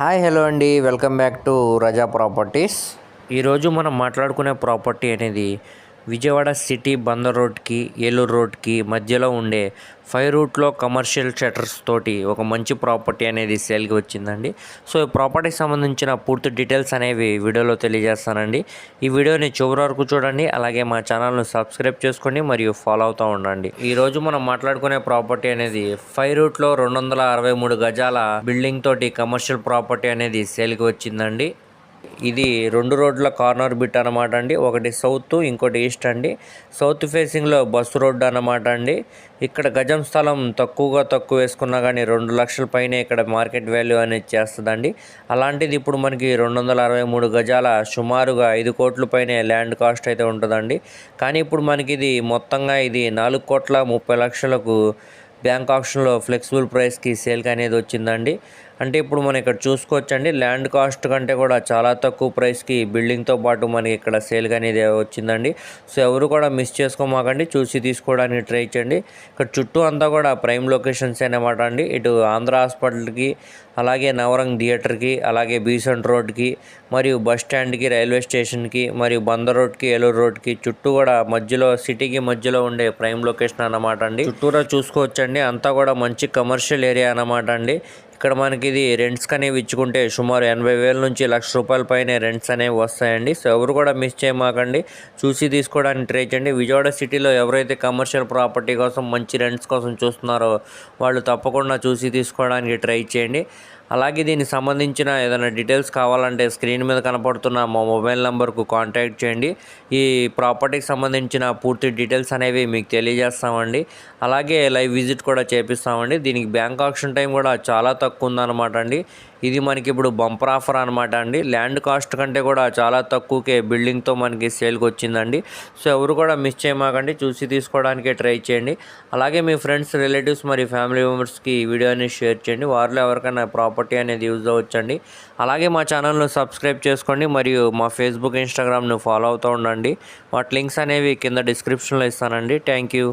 Hi hello అండి. Welcome back to Raza properties. ఈరోజు మనం మాట్లాడుకునే ప్రాపర్టీ అనేది విజయవాడ సిటీ బందర్ రోడ్కి ఏలూరు రోడ్కి మధ్యలో ఉండే ఫైవ్ రూట్లో కమర్షియల్ షటర్స్ తోటి ఒక మంచి ప్రాపర్టీ అనేది సేల్కి వచ్చిందండి. సో ఈ ప్రాపర్టీకి సంబంధించిన పూర్తి డీటెయిల్స్ అనేవి వీడియోలో తెలియజేస్తానండి. ఈ వీడియోని చివరి వరకు చూడండి. అలాగే మా ఛానల్ను సబ్స్క్రైబ్ చేసుకోండి మరియు ఫాలో అవుతూ ఉండండి. ఈ రోజు మనం మాట్లాడుకునే ప్రాపర్టీ అనేది ఫైవ్ రూట్లో రెండు వందల అరవై మూడు గజాల బిల్డింగ్ తోటి కమర్షియల్ ప్రాపర్టీ అనేది సేల్కి వచ్చిందండి. ఇది రెండు రోడ్ల కార్నర్ బిట్ అనమాట అండి. ఒకటి సౌత్ ఇంకోటి ఈస్ట్ అండి. సౌత్ ఫేసింగ్లో బస్సు రోడ్డు అనమాట అండి. ఇక్కడ గజం స్థలం తక్కువగా తక్కువ వేసుకున్నా కానీ రెండు లక్షల పైనే ఇక్కడ మార్కెట్ వాల్యూ అనేది చేస్తుందండి. అలాంటిది ఇప్పుడు మనకి రెండు వందల అరవై మూడు గజాల సుమారుగా ఐదు కోట్ల పైనే ల్యాండ్ కాస్ట్ అయితే ఉంటుందండి. కానీ ఇప్పుడు మనకి ఇది మొత్తంగా ఇది నాలుగు కోట్ల ముప్పై లక్షలకు బ్యాంక్ ఆప్షన్లో ఫ్లెక్సిబుల్ ప్రైస్కి సేల్కి అనేది వచ్చిందండి. అంటే ఇప్పుడు మనం ఇక్కడ చూసుకోవచ్చండి. ల్యాండ్ కాస్ట్ కంటే కూడా చాలా తక్కువ ప్రైస్కి బిల్డింగ్తో పాటు మనకి ఇక్కడ సేల్గా అనేది వచ్చిందండి. సో ఎవరు కూడా మిస్ చేసుకోమాకండి. చూసి తీసుకోవడానికి ట్రై చేయండి. ఇక్కడ చుట్టూ అంతా కూడా ప్రైమ్ లొకేషన్స్ అనమాట అండి. ఇటు ఆంధ్ర హాస్పిటల్కి అలాగే నవరంగ్ థియేటర్కి అలాగే బీసెంట్ రోడ్కి మరియు బస్ స్టాండ్కి రైల్వే స్టేషన్కి మరియు బందర్ రోడ్కి ఏలూరు రోడ్కి చుట్టూ కూడా మధ్యలో సిటీకి మధ్యలో ఉండే ప్రైమ్ లొకేషన్ అన్నమాట అండి. చుట్టూరా చూసుకోవచ్చండి. అంతా కూడా మంచి కమర్షియల్ ఏరియా అన్నమాట అండి. ఇక్కడ మనకి ఇది రెంట్స్ అనేవి ఇచ్చుకుంటే సుమారు ఎనభై వేల నుంచి లక్ష రూపాయల పైన రెంట్స్ అనేవి వస్తాయండి. సో ఎవరు కూడా మిస్ చేయమాకండి. చూసి తీసుకోవడానికి ట్రై చేయండి. విజయవాడ సిటీలో ఎవరైతే కమర్షియల్ ప్రాపర్టీ కోసం మంచి రెంట్స్ కోసం చూస్తున్నారో వాళ్ళు తప్పకుండా చూసి తీసుకోవడానికి ట్రై చేయండి. అలాగే దీనికి సంబంధించిన ఏదైనా డీటెయిల్స్ కావాలంటే స్క్రీన్ మీద కనపడుతున్న మా మొబైల్ నెంబర్కు కాంటాక్ట్ చేయండి. ఈ ప్రాపర్టీకి సంబంధించిన పూర్తి డీటెయిల్స్ అనేవి మీకు తెలియజేస్తామండి. అలాగే లైవ్ విజిట్ కూడా చేపిస్తామండి. దీనికి బ్యాంక్ ఆప్షన్ టైం కూడా చాలా తక్కువ ఉందన్నమాట అండి. ఇది మనకి ఇప్పుడు బంపర్ ఆఫర్ అనమాట అండి. ల్యాండ్ కాస్ట్ కంటే కూడా చాలా తక్కువకే బిల్డింగ్తో మనకి సేల్కి వచ్చిందండి. సో ఎవరు కూడా మిస్ చేయమాకండి. చూసి తీసుకోవడానికి ట్రై చేయండి. అలాగే మీ ఫ్రెండ్స్ రిలేటివ్స్ మరియు ఫ్యామిలీ మెంబర్స్కి ఈ వీడియోని షేర్ చేయండి. వారిలో ఎవరికైనా ప్రాపర్టీ అనేది యూజ్ అవ్వచ్చండి. అలాగే మా ఛానల్ను సబ్స్క్రైబ్ చేసుకోండి. మరియు మా ఫేస్బుక్ ఇన్స్టాగ్రామ్ను ఫాలో అవుతూ ఉండండి. వాటి లింక్స్ అనేవి కింద డిస్క్రిప్షన్లో ఇస్తానండి. Thank you